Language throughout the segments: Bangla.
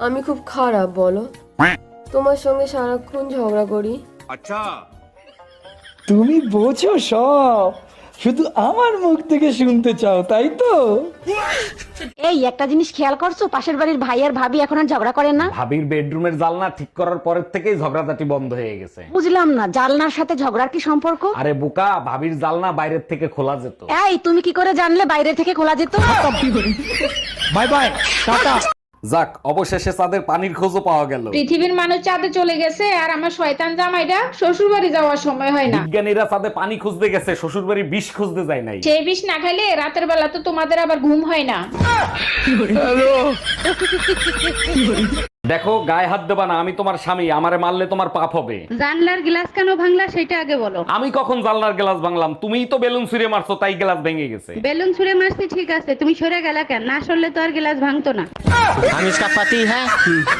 আমি খুব খারাপ বলো। তোমার সঙ্গে সারাক্ষণ ঝগড়া করি। আচ্ছা। তুমি বোঝো সব। শুধু আমার মুখ থেকে শুনতে চাও তাই তো? এই একটা জিনিস খেয়াল করছ? পাশের বাড়ির ভাই আর ভাবি এখন আর ঝগড়া করেন না? ভাবির বেডরুমের জালনা ঠিক করার পরের থেকেই ঝগড়াঝাটি বন্ধ হয়ে গেছে। বুঝলাম না জালনার সাথে ঝগড়ার কি সম্পর্ক? আরে বোকা ভাবির জালনা বাইরের থেকে খোলা যেত। এই তুমি কি করে জানলে বাইরে থেকে খোলা যেত? Bye bye tata. যাক অবশেষে চাঁদের পানির খোঁজও পাওয়া গেল। পৃথিবীর মানুষ চাঁদে চলে গেছে আর আমার শয়তান জামাইটা শ্বশুর বাড়ি যাওয়ার সময় হয় না। বিজ্ঞানীরা চাঁদে পানি খুঁজতে গেছে শ্বশুর বাড়ি বিষ খুঁজতে যায় নাই। সেই বিষ না খাইলে রাতের বেলা তো তোমাদের আবার ঘুম হয় না। দেখো গায়ে হাত দেবা না আমি তোমার স্বামী আমারে মারলে তোমার পাপ হবে জানলার গ্লাস কেন ভাঙলা সেটা আগে বলো আমি কখন জানলার গ্লাস ভাঙলাম তুমিই তো বেলুন ছুঁড়ে মারছো তাই গ্লাস ভেঙে গেছে বেলুন ছুঁড়ে মারছি ঠিক আছে তুমি সরে গেলা কেন না সরলে তো আর গ্লাস ভাঙতো না हम इसका पति है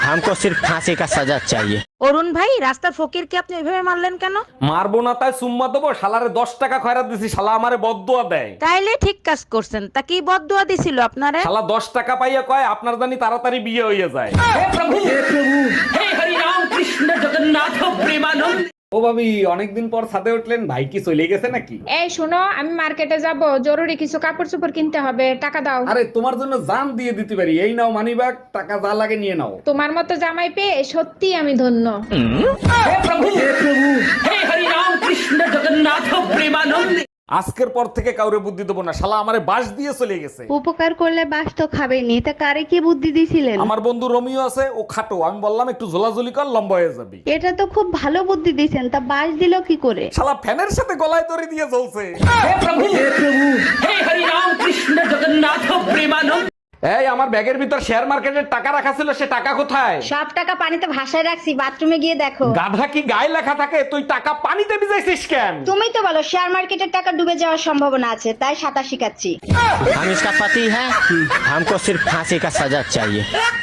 हमको सिर्फ फांसी का सजा चाहिए অরুণ ভাই রাস্তার ফকিরকে আপনি ওইভাবে মারলেন কেন? মারবো না তাই সুম্মা দেবো। শালারে দশ টাকা খয়রা দিছি শালা আমারে বদুয়া দেয়। তাইলে ঠিক কাজ করছেন। তা কি বদুয়া দিছিল আপনারে? শালা দশ টাকা পাইয়া কয় আপনার জানি তাড়াতাড়ি বিয়ে হইয়া যায়। ও ভাবি অনেকদিন পর ছাদে উঠলেন ভাই কি চলে গেছে নাকি? এই শোনো আমি মার্কেটে যাব জরুরি কিছু কাপড় চোপড় কিনতে হবে টাকা দাও। আরে তোমার জন্য জান দিয়ে দিতে পারি এই নাও মানি ব্যাগ টাকা যা লাগে নিয়ে নাও। তোমার মতো জামাই পেয়ে সত্যি আমি ধন্য। আজকের পর থেকে কাউরে বুদ্ধি দেবো না। শালা আমারে বাস দিয়ে চলে গেছে। উপকার করলে বাস তো খাবেনি তা কারে কি বুদ্ধি দিছিলেন? আমার বন্ধু রমিও আছে ও খাটো। আমি বললাম একটু ঝোলাঝুলি কর লম্বা হয়ে যাবি। এটা তো খুব ভালো বুদ্ধি দিছেন। তা বাস দিল কি করে? শালা ফ্যানের সাথে গলায় দড়ি দিয়ে চলছে এই আমার ব্যাগের ভিতর শেয়ার মার্কেটের টাকা রাখা ছিল সে টাকা কোথায় সব টাকা পানিতে ভাসায় রাখছি বাথরুমে গিয়ে দেখো গাধা কি গায়ে লেখা থাকে তুই টাকা পানিতে ভিজাইছিস কেন তুমি তো বলো শেয়ার মার্কেটের টাকা ডুবে যাওয়ার সম্ভাবনা আছে তাই সাঁতার শিখাচ্ছি हम इसका पति है हमको सिर्फ फांसी का सजा चाहिए